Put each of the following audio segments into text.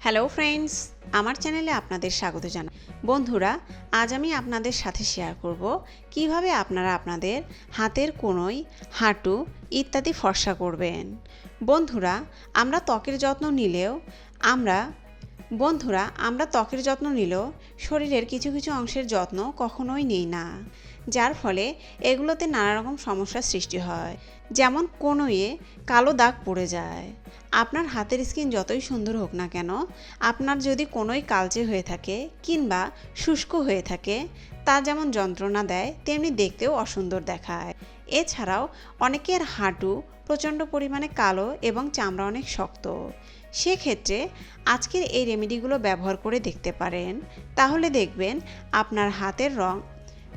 Hello friends আমার চ্যানেলে আপনাদের স্বাগত জানাই। বন্ধুরা, আজ আমি আপনাদের সাথে শেয়ার করব কীভাবে আপনারা আপনাদের হাতের কোনোই হাঁটু ইত্যাদি ফর্সা করবেন। বন্ধুরা, আমরা ত্বকের যত্ন নিলেও, আমরা, বন্ধুরা, আমরা ত্বকের যত্ন নিলেও শরীরের কিছু কিছু অংশের যত্ন কখনোই নেই না। যার ফলে এগুলোতে নানা রকম সমস্যার সৃষ্টি হয়। যেমন কোনোয়ে কালো দাগ পড়ে যায়। আপনার হাতের স্কিন যতই সুন্দর হোক না কেন, আপনার যদি কোনোই কালচে হয়ে থাকে কিংবা শুষ্ক হয়ে থাকে, তা যেমন যন্ত্রণা দেয়, তেমনি দেখতেও অসুন্দর দেখায়। এছাড়াও অনেকের হাঁটু প্রচণ্ড পরিমাণে কালো এবং চামড়া অনেক শক্ত। সেক্ষেত্রে আজকের এই রেমেডিগুলো ব্যবহার করে দেখতে পারেন। তাহলে দেখবেন আপনার হাতের রং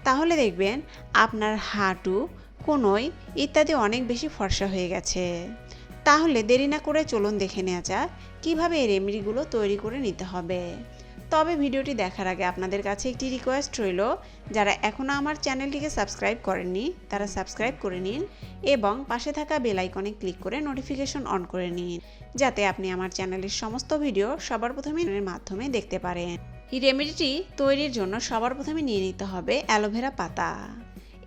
তাহলে দেখবেন আপনার হাঁটু, কোনোই ইত্যাদি অনেক বেশি ফর্সা হয়ে গেছে। তাহলে দেরি না করে চলুন দেখে নেওয়া যাক কীভাবে এই রেমেডিগুলো তৈরি করে নিতে হবে। তবে ভিডিওটি দেখার আগে আপনাদের কাছে একটি রিকোয়েস্ট রইল, যারা এখনও আমার চ্যানেলটিকে সাবস্ক্রাইব করেননি, তারা সাবস্ক্রাইব করে নিন এবং পাশে থাকা বেল আইকনে ক্লিক করে নোটিফিকেশন অন করে নিন, যাতে আপনি আমার চ্যানেলের সমস্ত ভিডিও সবার প্রথমে মাধ্যমে দেখতে পারেন। এই রেমেডিটি তৈরির জন্য সবার প্রথমে নিয়ে নিতে হবে অ্যালোভেরা পাতা।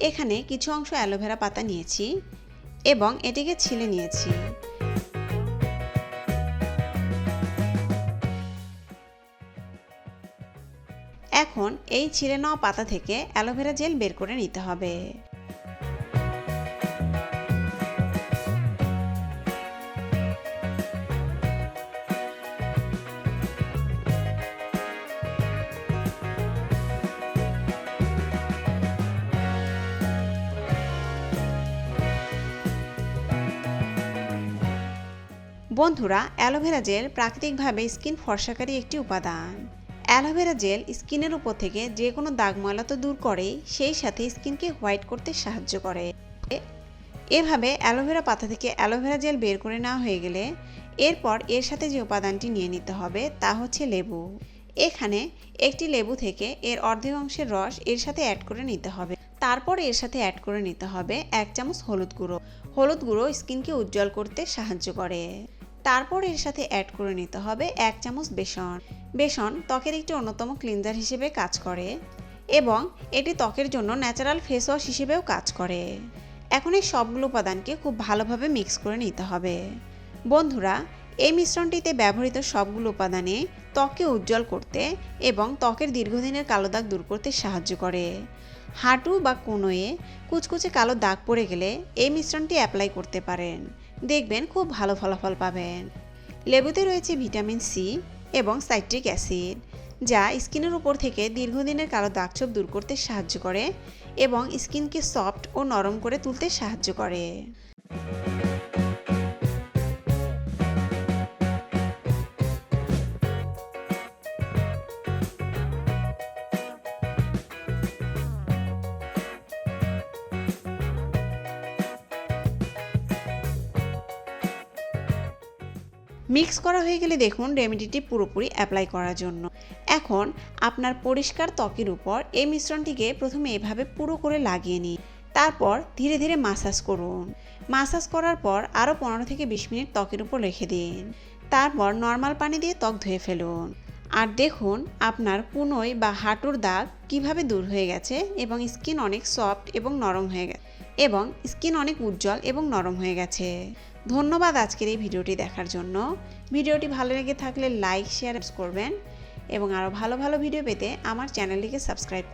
এখানে কিছু অংশ অ্যালোভেরা পাতা নিয়েছি এবং এটিকে ছিলে নিয়েছি। এখন এই ছিঁড়ে নেওয়া পাতা থেকে অ্যালোভেরা জেল বের করে নিতে হবে। বন্ধুরা, অ্যালোভেরা জেল প্রাকৃতিকভাবে স্কিন ফর্সাকারী একটি উপাদান। অ্যালোভেরা জেল স্কিনের উপর থেকে যে কোনো দাগ ময়লা তো দূর করেই সেই সাথে স্কিনকে হোয়াইট করতে সাহায্য করে। এভাবে অ্যালোভেরা পাতা থেকে অ্যালোভেরা জেল বের করে নেওয়া হয়ে গেলে, এরপর এর সাথে যে উপাদানটি নিয়ে নিতে হবে, তা হচ্ছে লেবু। এখানে একটি লেবু থেকে এর অর্ধেক অংশের রস এর সাথে অ্যাড করে নিতে হবে। তারপর এর সাথে অ্যাড করে নিতে হবে এক চামচ হলুদ গুঁড়ো। হলুদ গুঁড়ো স্কিনকে উজ্জ্বল করতে সাহায্য করে। তারপর এর সাথে অ্যাড করে নিতে হবে এক চামচ বেসন। বেসন ত্বকের একটি অন্যতম ক্লিনজার হিসেবে কাজ করে এবং এটি ত্বকের জন্য ন্যাচারাল ফেস ওয়াশ হিসেবেও কাজ করে। এখন এই সবগুলো উপাদানকে খুব ভালোভাবে মিক্স করে নিতে হবে। বন্ধুরা, এই মিশ্রণটিতে ব্যবহৃত সবগুলো উপাদানে ত্বককে উজ্জ্বল করতে এবং ত্বকের দীর্ঘদিনের কালো দাগ দূর করতে সাহায্য করে। হাঁটু বা কোনোয়ে কুচকুচে কালো দাগ পড়ে গেলে এই মিশ্রণটি অ্যাপ্লাই করতে পারেন। দেখবেন খুব ভালো ফলাফল পাবেন। লেবুতে রয়েছে ভিটামিন সি এবং সাইট্রিক অ্যাসিড, যা স্কিনের উপর থেকে দীর্ঘদিনের কালো দাগছোপ দূর করতে সাহায্য করে এবং স্কিনকে সফট ও নরম করে তুলতে সাহায্য করে। মিক্স করা হয়ে গেলে দেখুন রেমেডিটি পুরোপুরি অ্যাপ্লাই করার জন্য। এখন আপনার পরিষ্কার ত্বকের উপর এই মিশ্রণটিকে প্রথমে এভাবে পুরো করে লাগিয়ে নিন। তারপর ধীরে ধীরে মাসাজ করুন। মাসাজ করার পর আরও পনেরো থেকে বিশ মিনিট ত্বকের উপর রেখে দিন। তারপর নর্মাল পানি দিয়ে ত্বক ধুয়ে ফেলুন। আর দেখুন আপনার কুনোই বা হাঁটুর দাগ কীভাবে দূর হয়ে গেছে এবং স্কিন অনেক সফট এবং নরম হয়ে গেছে। এবং স্কিন অনেক উজ্জ্বল এবং নরম হয়ে গেছে। ধন্যবাদ আজকের এই ভিডিওটি দেখার জন্য। ভিডিওটি ভালো লেগে থাকলে লাইক, শেয়ার করবেন এবং আরও ভালো ভালো ভিডিও পেতে আমার চ্যানেলটিকে সাবস্ক্রাইব